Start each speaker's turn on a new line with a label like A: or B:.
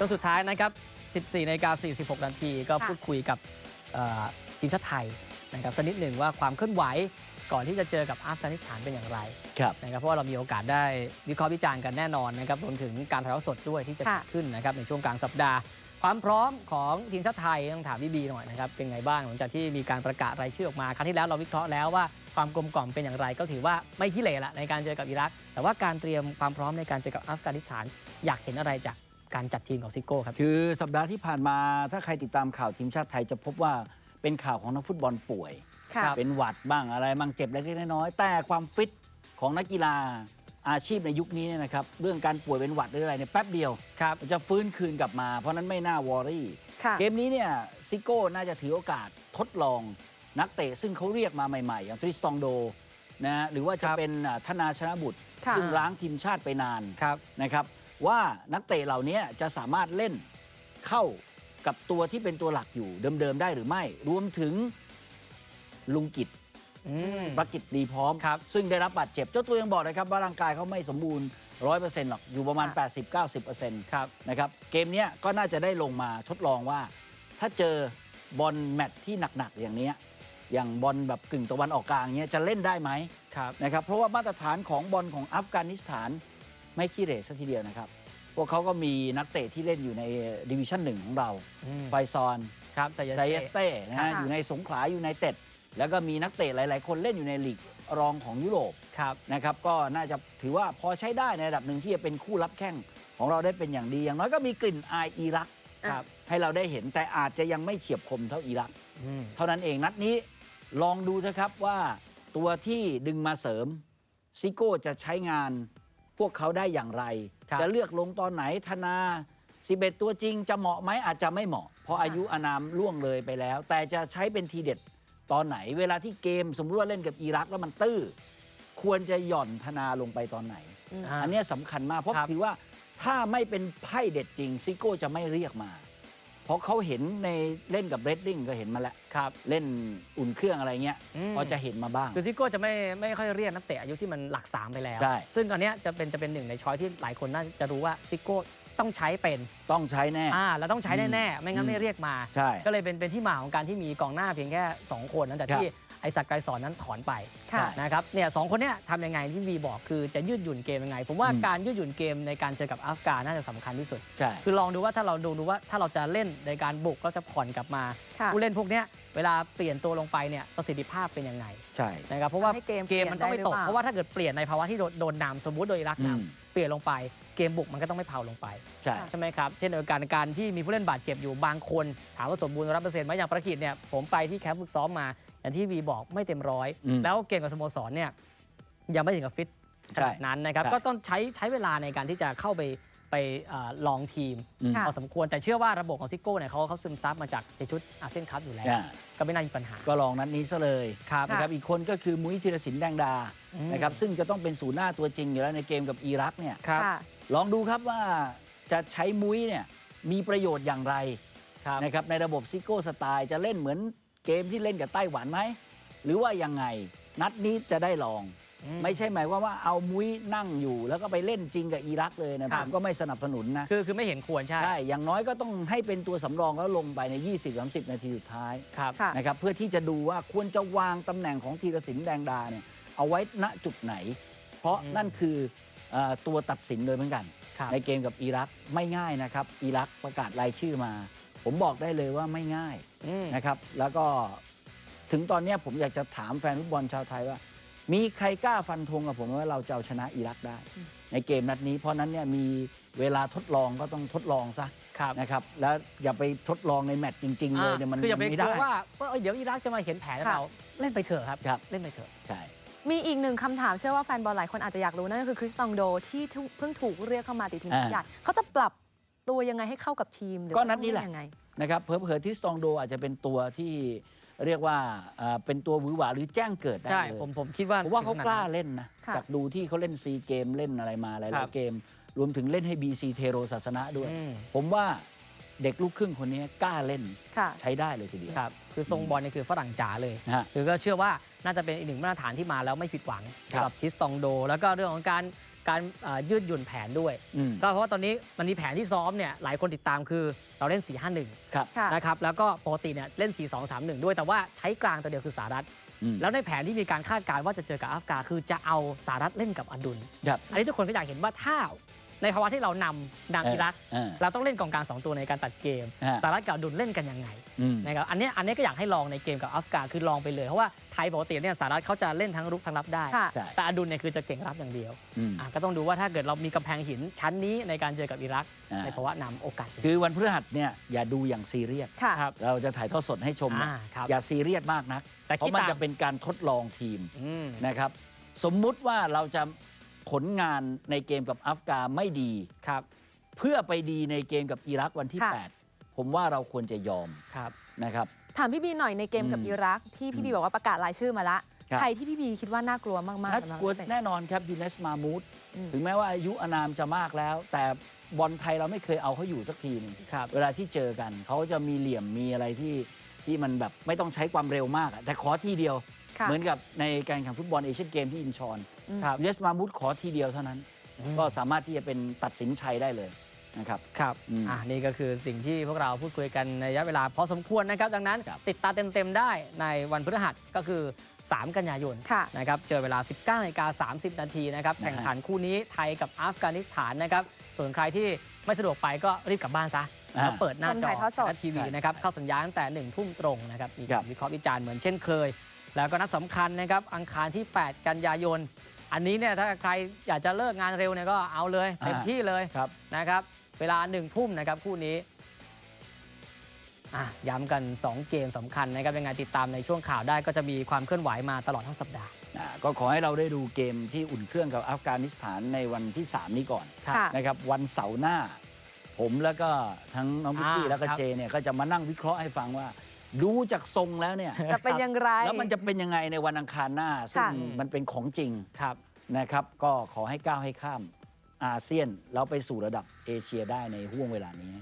A: จนสุดท้ายนะครับ 14นาฬิกา46 นาทีก็
B: ค่ะ
A: พูดคุยกับเอ่อทีมชาติไทยนะครับสักนิดหนึ่งว่าความเคลื่อนไหวก่อนที่จะเจอกับอัฟกานิสถานเป็นอย่างไร
C: ครับ
A: นะครับเพราะว่าเรามีโอกาสได้วิเคราะห์วิจารณ์กันแน่นอนนะครับรวมถึงการถ่ายทอดสดด้วยที่จะ
B: ค่ะ
A: เกิดขึ้นนะครับในช่วงกลางสัปดาห์ ความพร้อมของทีมชาติไทยต้องถามพี่บีหน่อยนะครับเป็นไงบ้างหลังจากที่มีการประกาศรายชื่อออกมาครั้งที่แล้วเราวิเคราะห์แล้วว่าความกลมกล่อมเป็นอย่างไร ก็ถือว่าไม่ขี้เหร่ละในการเจอกับอิรัก แต่ว่าการเตรียมความพร้อมในการเจอกับอัฟกานิสถานอยากเห็นอะไรจาก การจัดทีมของซิโก้ครับ
C: คือสัปดาห์ที่ผ่านมาถ้าใครติดตามข่าวทีมชาติไทยจะพบว่าเป็นข่าวของนักฟุตบอลป่วย
B: ค่ะ
A: ครับ
C: เป็นหวัดบ้างอะไรบ้างเจ็บเล็กๆน้อยๆแต่ความฟิตของนักกีฬาอาชีพในยุคนี้เนี่ยนะครับเรื่องการป่วยเป็นหวัดหรืออะไรเนี่ยแป๊บเดียว
A: ครับ
C: มันจะฟื้นคืนกลับมา เพราะนั้นไม่น่าวอรี่
B: ค่ะ
C: เกมนี้เนี่ยซิโก้น่าจะถือโอกาสทดลองนักเตะซึ่งเขาเรียกมาใหม่ ๆ อย่างทริสตองโดนะฮะหรือว่าจะ
A: ครับ
C: เป็นอ่าธนาชนะบุตร
B: ค่ะ
C: ซึ่งร้างทีมชาติไปนาน
A: ครับ
C: นะครับ ว่านักเตะเหล่านี้จะสามารถเล่นเข้ากับตัวที่เป็นตัวหลักอยู่เดิมๆได้หรือไม่ รวมถึงลุงกิจ
A: อืม
C: ประกิจดีพร้อม
A: ครับ
C: ซึ่งได้รับบาดเจ็บ เจ้าตัวยังบอกนะครับ ว่าร่างกายเขาไม่สมบูรณ์100%หรอก อยู่ประมาณ 80-90%
A: ครับ
C: นะครับ เกมเนี้ยก็น่าจะได้ลงมาทดลองว่า ถ้าเจอบอลแมตช์ที่หนัก ๆ อย่างเนี้ยอย่างบอลแบบกึ่งตะวันออกกลางเนี้ยจะเล่นได้ไหม
A: ครับ
C: นะครับเพราะว่ามาตรฐานของบอลของอัฟกานิสถาน ไม่ขี้เหร่สัทีเดียวนะครับ พวกเขาก็มีนักเตะที่เล่นอยู่ในดิวิชั่นหนึ่งของเรา
A: อืม
C: ไฟซอน
A: ครับไซยา
C: ไซเอ
A: เต้
C: สเต้นะ
B: ค่ะ
C: ฮะอยู่ในสงขลาอยู่ในเต็ด แล้วก็มีนักเตะหลาย ๆ คนเล่นอยู่ในลีกรองของยุโรป
A: ครับ
C: นะครับ ก็น่าจะถือว่าพอใช้ได้ในระดับหนึ่งที่จะเป็นคู่รับแข้งของเราได้เป็นอย่างดี อย่างน้อยก็มีกลิ่นอายอิรัก
A: ครับ
C: ให้เราได้เห็นแต่อาจจะยังไม่เฉียบคมเท่าอิรัก
A: อืม
C: เท่านั้นเองนัดนี้ลองดูนะครับว่าตัวที่ดึงมาเสริมซิโก้จะใช้งาน พวกเขาได้อย่างไร
A: ครับ
C: จะเลือกลงตอนไหนธนา11 ตัวจริงจะเหมาะไหมอาจจะไม่เหมาะ เพราะอายุอานามล่วงเลยไปแล้ว แต่จะใช้เป็นทีเด็ดตอนไหน เวลาที่เกมสมมุติว่าเล่นกับอิรักแล้วมันตื้อ ควรจะหย่อนธนาลงไปตอนไหน
A: อ่า
C: อันเนี้ยสำคัญมากเพราะ
A: ครับ
C: ถือว่าถ้าไม่เป็นไพ่เด็ดจริงซิโก้จะไม่เรียกมาเพ ราะเขาเห็นในเล่นกับเรดดิ้งก็เห็นมาแล้ว
A: ครับ
C: เล่นอุ่นเครื่องอะไรเงี้ย
A: อืม
C: พอจะเห็นมาบ้าง
A: คือซิโก้จะไม่ไม่ค่อยเรียกนักเตะอายุที่มันหลักสามไปแล้ว
C: ใช่
A: ซึ่งตอนเนี้ยจะเป็นจะเป็นหนึ่งในช้อยที่หลายคนน่าจะรู้ว่าซิโก้ต้องใช้เป็น
C: ต้องใช้แน่
A: อ่าแล้วต้องใช้แน่ๆไม่งั้นไม่เรียกมา
C: ใช่
A: ก็เลยเป็นเป็นที่มาของการที่มีกองหน้าเพียงแค่ 2 คนนั้นแต่ที่ ไอศักดิ์ไกรสอนนั้นถอนไป
B: ค่ะ
A: นะครับเนี่ยสองคนเนี้ยทำยังไงที่วีบอกคือจะยืดหยุ่นเกมยังไง ผมว่า
C: อืม
A: การยืดหยุ่นเกมในการเจอกับอัฟกานน่าจะสำคัญที่สุด
C: ใช่
A: คือลองดูว่าถ้าเราดูดูว่าถ้าเราจะเล่นในการบุกเราจะผ่อนกลับมา
B: ค่ะ
A: ผู้เล่นพวกเนี้ยเวลาเปลี่ยนตัวลงไปเนี่ยประสิทธิภาพเป็นยังไง
C: ใช่
A: นะครับเพราะว่า
B: ให้เกม
A: เกมมันต้องไม่ตก
B: เปลี่ยนได้หรือเปล่า
A: เพราะว่าถ้าเกิดเปลี่ยนในภาวะที่โดนโดนนำสมมุติโดยอิรักน
C: อืมำ
A: เปลี่ยนลงไปเกมบุกมันก็ต้องไม่เผาลงไป
C: ใช่
A: ใช่ไหมครับเช่นเดียวกันการที่มีผู้เล่นบาดเจ็บอยู่บางคน ถามว่าสมบูรณ์ร้อยเปอร์เซ็นต์ไหมอย่างประกิจเนี่ยผมไปที่แคมป์ฝึกซ้อมมา อย่างที่วีบอกไม่เต็มร้อย
C: อืม
A: แล้วเกมกับสโมสรเนี่ยยังไม่ถึงกับฟิตข
C: ใช่
A: นาดนั้นนะครับ
C: ใช่
A: ก็ต้องใช้ใช้เวลาในการที่จะเข้าไปไปเอ่อลองทีม
C: อืม
B: ค่ะ
A: พอสมควรแต่เชื่อว่าระบบของซิโก้เนี่ยเขาเขาซึมซับมาจากในชุดอาเซียนคัพอยู่แล้ว
C: อ่า
A: ก็ไม่น่ามีปัญหา
C: ก็ลองนัดนี้ซะเลย
A: ครับ
C: นะครับอีกคนก็คือมุ้ยธีรศิลป์แดงดา
A: อืม
C: นะครับซึ่งจะต้องเป็นศูนย์หน้าตัวจริงอยู่แล้วในเกมกับอิรักเนี่ย
A: ครับ
B: ค่ะ
C: ลองดูครับว่าจะใช้มุ้ยเนี่ยมีประโยชน์อย่างไร
A: ครับ
C: นะครับในระบบซิโก้สไตล์จะเล่นเหมือน เกมที่เล่นกับไต้หวันไหม หรือว่ายังไงนัดนี้จะได้ลอง
A: อืม
C: ไม่ใช่หมายความว่าเอามุ้ยนั่งอยู่ แล้วก็ไปเล่นจริงกับอิรักเลยนะ
A: ครั
C: ผ
A: บ
C: มก็ไม่สนับสนุนนะ
A: คือคือไม่เห็นควรใช่
C: ใช่อย่างน้อยก็ต้องให้เป็นตัวสำรองแล้วลงไปใน 20-30 นาทีสุดท้าย
A: ครับ
B: ค่ะ
C: นะครับเพื่อที่จะดูว่าควรจะวางตำแหน่งของธีรศิลป์แดงดาเนี่ยเอาไว้ณจุดไหน เพราะ
A: อืม
C: นั่นคือเอ่อตัวตัดสินเลยเหมือนกัน
A: ครับ
C: ในเกมกับอิรักไม่ง่ายนะครับอิรักประกาศรายชื่อมา ผมบอกได้เลยว่าไม่ง่าย
A: อืม
C: นะครับ แล้วก็ถึงตอนเนี้ยผมอยากจะถามแฟนฟุตบอลชาวไทยว่า มีใครกล้าฟันธงกับผมว่าเราจะเอาชนะอิรักได้ ในเกมนัดนี้ เพราะนั้นเนี่ยมีเวลาทดลองก็ต้องทดลองซะ
A: ครับ
C: นะครับแล้วอย่าไปทดลองในแมตช์จริง ๆ เลยเนี่ยมัน
A: คืออย่าไป
C: มันไม่
A: กลั
C: ได้
A: วว่าว่าเอ้ยเดี๋ยวอิรักจะมาเห็นแผน
B: ค่ะ
A: เราเล่นไปเถอะครับ
C: ครับ
A: เล่นไปเถอะ
C: ใช่
B: มีอีกหนึ่งคำถามเชื่อว่าแฟนบอลหลายคนอาจจะอยากรู้นั่นก็คือคริสตองโดที่เพิ่งถูกเรียกเข้ามาติดทีมชาติใหญ่เขาจะปรับ ตัวยังไงให้เข้ากับทีมหรือ
C: ก็
B: ว่า
C: นัดนี้
B: ต้อง
C: แหละ
B: เยังไง
C: นะครับเผลอๆที่สตองโดอาจจะเป็นตัวที่เรียกว่าเอ่อเป็นตัวหวือหวาหรือแจ้งเกิดได้
A: ใช่
C: เลย
A: ผมผมคิดว่า
C: ผมว่าเขา
A: ถึงขนด
C: กล้า
A: นั้น
C: เล่นนะ
B: ค่ะ
C: จากดูที่เขาเล่นซีเกมเล่นอะไรมาหลา
A: ครั
C: ย
A: บ
C: ๆเกม รวมถึงเล่นให้ BC เทโรศาสนะด้วย
A: อืม
C: ผมว่าเด็กลูกครึ่งคนนี้กล้าเล่น
B: ค่ะ
C: ใช้ได้เลยทีเดียว
A: ครับคือทรงบอลนี่คือฝรั่งจ๋าเลย
C: นะฮะ
A: คือก็เชื่อว่าน่าจะเป็นอีกหนึ่งมาตรฐานที่มาแล้วไม่ผิดหวัง
C: ครับ
A: สำหรับทิสตองโด แล้วก็เรื่องของการ การอ่ายืดหยุ่นแผนด้วย
C: อืม
A: ก็เพราะว่าตอนนี้มันมีแผนที่ซ้อมเนี่ยหลายคนติดตามคือเราเล่น 4 5 1
C: ครับ
B: ค่ะ
A: นะครับแล้วก็ปกติเนี่ยเล่น 4 2 3 1 ด้วยแต่ว่าใช้กลางตัวเดียวคือสหรัฐ
C: อืม
A: แล้วในแผนที่มีการคาดการณ์ว่าจะเจอกับอัฟกาคือจะเอาสหรัฐเล่นกับอันดุล
C: ครับ
A: อันนี้ทุกคนก็อยากเห็นว่าถ้า ในภาวะที่เรานำนำอิรัก
C: เออ
A: เราต้องเล่นกองกลางสองตัวในการตัดเกม
C: ฮะ
A: สหรัฐกับอันดุลเล่นกันยังไง
C: อืม
A: นะครับอันเนี้ยอันเนี้ยก็อยากให้ลองในเกมกับอัฟกาคือลองไปเลย เพราะว่าไทยปกติเนี่ยสหรัฐเขาจะเล่นทั้งรุกทั้งรับได้
B: ค่ะ
C: ใช่
A: แต่อันดุลเนี่ยคือจะเก่งรับอย่างเดียว
C: อืม
A: อะก็ต้องดูว่าถ้าเกิดเรามีกำแพงหินชั้นนี้ในการเจอกับอิรัก
C: อ่า
A: ในภาวะนำโอกาส
C: คือวันพฤหัสเนี่ยอย่าดูอย่างซีเรียส
B: ค่ะ
A: ครับ
C: เราจะถ่ายทอดสดให้ชมเนี่ย
A: อ่าครับ
C: อย่าซีเรียสมากนัก
A: แต่
C: เพราะ
A: คิด
C: มัน
A: ตาม
C: จะเป็นการทดลองทีม
A: อืม
C: นะครับสมมุติว่าเราจะ ผลงานในเกมกับอัฟกาไม่ดี
A: ครับ
C: เพื่อไปดีในเกมกับอิรักวันที่
B: ค่ะ
C: 8 ผมว่าเราควรจะยอม
A: ครับ
C: นะครับ
B: ถามพี่บีหน่อยในเกมกับ
C: อืม
B: อิรัก ที่พี่บีบอกว่าประกาศรายชื่อมาละ
C: ครับ
B: ใครที่พี่บีคิดว่าน่ากลัวมากๆ
C: น่า
B: สำหรับ
C: กลัว
B: นัเตะ
C: แน่นอนครับยูเนสมามูด
B: อืม
C: ถึงแม้ว่าอายุอานามจะมากแล้ว แต่บอลไทยเราไม่เคยเอาเขาอยู่สักทีหนึง
A: ครับ
C: เวลาที่เจอกัน เขาจะมีเหลี่ยมมีอะไรที่ที่มันแบบไม่ต้องใช้ความเร็วมากอะแต่ขอทีเดียว
B: ค่ะ
C: เหมือนกับในการแข่งฟุตบอลเอเชียนเกมที่อินชอน
B: อืม
A: ครับ
C: ยูเนสมามูดขอทีเดียวเท่านั้น ก็สามารถที่จะเป็นตัดสินชัยได้เลยนะครับ
A: ครับ
C: อืม
A: อ่านี่ก็คือสิ่งที่พวกเราพูดคุยกันในระยะเวลาพอสมควรนะครับ ดังนั้น
C: ครับ
A: ติดตามเต็ม ๆ ได้ในวันพฤหัสก็คือ 3 กันยายน
B: ค่ะ
A: นะครับเจอเวลา 19นาฬิกา30 นาทีนะครับ
C: นะฮะ
A: แข่งขันคู่นี้ไทยกับอัฟกานิสถานนะครับ ส่วนใครที่ไม่สะดวกไปก็รีบกลับบ้านซะ
C: อ่า
A: แล้วเปิดหน้า
B: ชม
A: จอ
B: ถ่ายทอดสด
A: และทีวี
C: ใช่
A: นะครับเข้าสัญญาณตั้งแต่1ทุ่มตรงนะครับมี
C: ครั
A: การ
C: บ
A: วิเคราะห์วิจารณ์เหมือนเช่นเคย แล้วก็นัดสำคัญนะครับอังคารที่ 8 กันยายน อันนี้เนี่ยถ้าใครอยากจะเลิกงานเร็วเนี่ยก็เอาเลยเต็มที่เลย
C: ครับ
A: นะครับ เวลาหนึ่งทุ่มนะครับคู่นี้อะย้ำกัน 2 เกมสำคัญนะครับยังไงติดตามในช่วงข่าวได้ก็จะมีความเคลื่อนไหวมาตลอดทั้งสัปดาห์
C: อ่าก็ขอให้เราได้ดูเกมที่อุ่นเครื่องกับอัฟกานิสถานในวันที่ 3 นี้ก่อน
A: ครับ
B: ค่ะ
C: นะครับวันเสาร์หน้า ผมแล้วก็ทั้งน้องพิชชี่
A: อ่า
C: แล้วก็
A: ครับ
C: เจเนี่ยก็จะมานั่งวิเคราะห์ให้ฟังว่า ดูจากทรงแล้วเนี่ย
B: จะเป็นอย่างไร
C: แล้วมันจะเป็นยังไงในวันอังคารหน้า ซึ่ง
B: ค่ะ
C: มันเป็นของจริง
A: ครับ
C: นะครับ ก็ขอให้ก้าวให้ข้ามอาเซียนแล้วไปสู่ระดับเอเชียได้ในห่วงเวลานี้